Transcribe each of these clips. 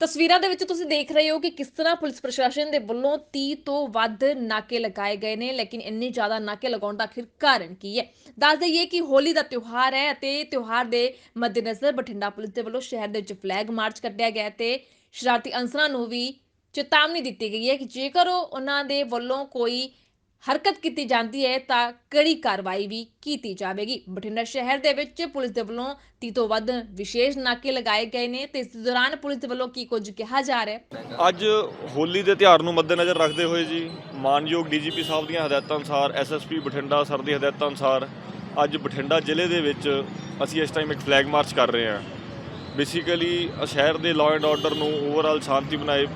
ਤਸਵੀਰਾਂ ਦੇ ਵਿੱਚ ਤੁਸੀਂ ਦੇਖ ਰਹੇ ਹੋ ਕਿ ਕਿਸ ਤਰ੍ਹਾਂ ਪੁਲਿਸ ਪ੍ਰਸ਼ਾਸਨ ਦੇ ਵੱਲੋਂ 30 ਤੋਂ ਵੱਧ ਨਾਕੇ ਲਗਾਏ ਗਏ ਨੇ, ਲੇਕਿਨ ਇੰਨੇ ਜ਼ਿਆਦਾ ਨਾਕੇ ਲਗਾਉਣ ਦਾ ਆਖਿਰ ਕਾਰਨ ਕੀ ਹੈ? ਦੱਸ ਦਈਏ ਕਿ ਹੋਲੀ ਦਾ ਤਿਉਹਾਰ ਹੈ ਅਤੇ ਤਿਉਹਾਰ ਦੇ ਮੱਦੇਨਜ਼ਰ ਬਠਿੰਡਾ ਪੁਲਿਸ ਦੇ ਵੱਲੋਂ ਸ਼ਹਿਰ ਦੇ ਵਿੱਚ ਫਲੈਗ ਮਾਰਚ ਕੱਢਿਆ ਗਿਆ ਹੈ ਤੇ ਸ਼ਰਾਰਤੀ ਅਨਸਰਾਂ ਨੂੰ ਵੀ ਚੇਤਾਵਨੀ ਦਿੱਤੀ ਗਈ ਹੈ ਕਿ ਜੇਕਰ ਉਹ ਉਹਨਾਂ ਦੇ ਵੱਲੋਂ ਕੋਈ ਹਰਕਤ ਕੀਤੀ ਜਾਂਦੀ ਹੈ ਤਾਂ ਕੜੀ ਕਾਰਵਾਈ ਵੀ ਕੀਤੀ ਜਾਵੇਗੀ। ਬਠਿੰਡਾ ਸ਼ਹਿਰ ਦੇ ਵਿੱਚ ਪੁਲਿਸ ਦੇ ਵੱਲੋਂ 30 ਤੋਂ ਵੱਧ ਵਿਸ਼ੇਸ਼ ਨਾਕੇ ਲਗਾਏ ਗਏ ਨੇ ਤੇ ਇਸ ਦੌਰਾਨ ਪੁਲਿਸ ਦੇ ਵੱਲੋਂ ਕੀ ਕੁਝ ਕਿਹਾ ਜਾ ਰਿਹਾ ਹੈ? ਅੱਜ ਹੋਲੀ ਦੇ ਤਿਉਹਾਰ ਨੂੰ ਮੱਦੇਨਜ਼ਰ ਰੱਖਦੇ ਹੋਏ ਜੀ ਮਾਨਯੋਗ ਡੀਜੀਪੀ ਸਾਹਿਬ ਦੀਆਂ ਹਦਾਇਤਾਂ ਅਨੁਸਾਰ ਐਸਐਸਪੀ ਬਠਿੰਡਾ ਸਰ ਦੀ ਹਦਾਇਤਾਂ ਅਨੁਸਾਰ ਅੱਜ ਬਠਿੰਡਾ ਜ਼ਿਲ੍ਹੇ ਦੇ ਵਿੱਚ ਅਸੀਂ ਇਸ ਟਾਈਮ ਇੱਕ ਫਲੈਗ ਮਾਰਚ ਕਰ ਰਹੇ ਹਾਂ। ਬੇਸਿਕਲੀ ਸ਼ਹਿਰ ਦੇ ਲਾਅ ਐਂਡ ਆਰਡਰ ਨੂੰ ਓਵਰਆਲ ਸ਼ਾਂਤੀ ਬਣਾਏ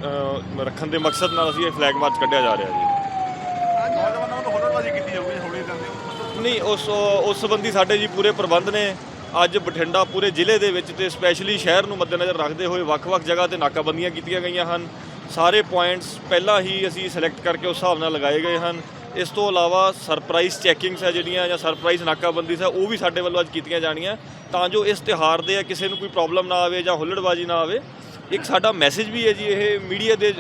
ਰੱਖਣ ਦੇ ਮਕਸਦ ਨਾਲ ਅਸੀਂ ਇਹ ਫਲੈਗ ਮਾਰਚ ਕੱਢਿਆ ਜਾ ਰਿਹਾ ਜੀ ਨੌਜਵਾਨਾਂ ਨੂੰ ਹੋੜਲਬਾਜ਼ੀ ਕੀਤੀ ਜਾਊਗੀ ਹੋਲੀ ਕਰਦੇ ਨਹੀਂ, ਉਸ ਉਸ ਸੰਬੰਧੀ ਸਾਡੇ ਜੀ ਪੂਰੇ ਪ੍ਰਬੰਧ ਨੇ। ਅੱਜ ਬਠਿੰਡਾ ਪੂਰੇ ਜ਼ਿਲ੍ਹੇ ਦੇ ਵਿੱਚ ਤੇ ਸਪੈਸ਼ਲੀ ਸ਼ਹਿਰ ਨੂੰ ਮੱਦੇਨਜ਼ਰ ਰੱਖਦੇ ਹੋਏ ਵੱਖ-ਵੱਖ ਜਗ੍ਹਾ ਤੇ ਨਾਕਾਬੰਦੀਆਂ ਕੀਤੀਆਂ ਗਈਆਂ ਹਨ। ਸਾਰੇ ਪੁਆਇੰਟਸ ਪਹਿਲਾਂ ਹੀ ਅਸੀਂ ਸਿਲੈਕਟ ਕਰਕੇ ਉਸ ਹਿਸਾਬ ਨਾਲ ਲਗਾਏ ਗਏ ਹਨ। ਇਸ ਤੋਂ ਇਲਾਵਾ ਸਰਪ੍ਰਾਈਜ਼ ਚੈਕਿੰਗਸ ਹੈ ਜਿਹੜੀਆਂ ਜਾਂ ਸਰਪ੍ਰਾਈਜ਼ ਨਾਕਾਬੰਦੀਸ ਹੈ, ਉਹ ਵੀ ਸਾਡੇ ਵੱਲੋਂ ਅੱਜ ਕੀਤੀਆਂ ਜਾਣੀਆਂ। ਤਾਂ ਜੋ ਇਸ ਤਿਉਹਾਰ ਦੇ ਕਿਸੇ ਨੂੰ ਕੋਈ ਪ੍ਰੋਬਲਮ ਨਾ ਆਵੇ ਜਾਂ ਹੁੱਲੜਬਾਜ਼ੀ ਨਾ ਆਵੇ। ਇੱਕ ਸਾਡਾ ਮੈਸੇਜ ਵੀ ਹੈ ਜੀ, ਇਹ ਮੀਡੀਆ ਦੇ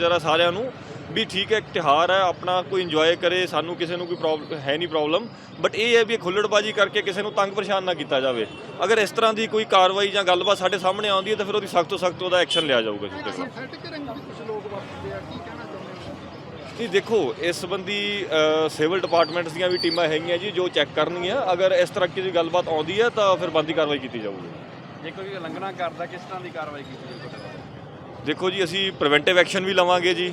ਜਰਾ ਸਾਰਿਆਂ ਨੂੰ। ਵੀ ਠੀਕ ਹੈ ਇੱਕ ਤਿਉਹਾਰ ਹੈ ਆਪਣਾ ਕੋਈ ਇੰਜੋਏ ਕਰੇ ਸਾਨੂੰ ਕਿਸੇ ਨੂੰ ਕੋਈ ਪ੍ਰੋਬਲਮ ਹੈ ਨਹੀਂ ਪ੍ਰੋਬਲਮ ਬਟ ਇਹ ਹੈ ਵੀ ਖੁੱਲੜਬਾਜੀ ਕਰਕੇ ਕਿਸੇ ਨੂੰ ਤੰਗ ਪਰੇਸ਼ਾਨ ਨਾ ਕੀਤਾ ਜਾਵੇ। ਅਗਰ ਇਸ ਤਰ੍ਹਾਂ ਦੀ ਕੋਈ ਕਾਰਵਾਈ ਜਾਂ ਗੱਲਬਾਤ ਸਾਡੇ ਸਾਹਮਣੇ ਆਉਂਦੀ ਹੈ ਤਾਂ ਫਿਰ ਉਹਦੀ ਸਖਤ ਤੋਂ ਸਖਤ ਉਹਦਾ ਐਕਸ਼ਨ ਲਿਆ ਜਾਊਗਾ ਜੀ ਨਹੀਂ ਦੇਖੋ ਇਸ ਸੰਬੰਧੀ ਸਿਵਲ ਡਿਪਾਰਟਮੈਂਟਸ ਦੀਆਂ ਵੀ ਟੀਮਾਂ ਹੈਗੀਆਂ ਜੀ ਜੋ ਚੈੱਕ ਕਰਨਗੀਆਂ। ਅਗਰ ਇਸ ਤਰ੍ਹਾਂ ਦੀ ਗੱਲਬਾਤ ਆਉਂਦੀ ਹੈ ਤਾਂ ਫਿਰ ਬੰਦੀ ਕਾਰਵਾਈ ਕੀਤੀ ਜਾਊਗੀ। ਜੇ ਕੋਈ ਉਲੰਘਣਾ ਕਰਦਾ ਕਿਸ ਤਰ੍ਹਾਂ ਦੀ ਕਾਰਵਾਈ ਕੀਤੀ ਜਾਊਗੀ? ਦੇਖੋ ਜੀ ਅਸੀਂ ਪ੍ਰੀਵੈਂਟਿਵ ਐਕਸ਼ਨ ਵੀ ਲਵਾਂਗੇ ਜੀ।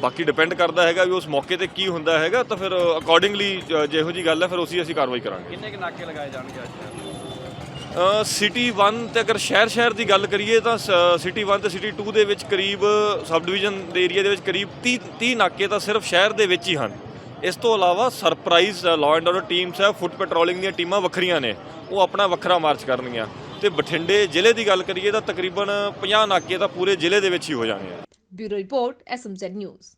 ਬਾਕੀ ਡਿਪੈਂਡ ਕਰਦਾ ਹੈਗਾ ਵੀ ਉਸ ਮੌਕੇ ਤੇ ਕੀ ਹੁੰਦਾ ਹੈਗਾ ਤਾਂ ਫਿਰ ਅਕੋਰਡਿੰਗਲੀ ਜਿਹੋ ਜੀ ਗੱਲ ਹੈ ਫਿਰ ਉਸੇ ਅਸੀਂ ਕਾਰਵਾਈ ਕਰਾਂਗੇ। ਕਿੰਨੇ ਕੁ ਨਾਕੇ ਲਗਾਏ ਜਾਣਗੇ ਅੱਜ? ਸਿਟੀ 1 ਤੇ ਅਗਰ ਸ਼ਹਿਰ ਸ਼ਹਿਰ ਦੀ ਗੱਲ ਕਰੀਏ ਤਾਂ ਸਿਟੀ 1 ਤੇ ਸਿਟੀ 2 ਦੇ ਵਿੱਚ ਕਰੀਬ ਸਬ ਡਿਵੀਜ਼ਨ ਦੇ ਏਰੀਆ ਦੇ ਵਿੱਚ ਕਰੀਬ 30 30 ਨਾਕੇ ਤਾਂ ਸਿਰਫ ਸ਼ਹਿਰ ਦੇ ਵਿੱਚ ਹੀ ਹਨ। ਇਸ ਤੋਂ ਇਲਾਵਾ surprise law and order teams ਹੈ ਫੁੱਟ ਪੈਟਰੋਲਿੰਗ ਦੀਆਂ ਟੀਮਾਂ ਵੱਖਰੀਆਂ ਨੇ ਉਹ ਆਪਣਾ ਵੱਖਰਾ ਮਾਰਚ ਕਰਨਗੀਆਂ। ਤੇ ਬਠਿੰਡੇ ਜ਼ਿਲ੍ਹੇ ਦੀ ਗੱਲ ਕਰੀਏ ਤਾਂ ਤਕਰੀਬਨ 50 ਨਾਕੇ ਤਾਂ ਪੂਰੇ ਜ਼ਿਲ੍ਹੇ ਦੇ ਵਿੱਚ ਹੀ ਹੋ ਜਾਣੇ Bureau Report, SMC News.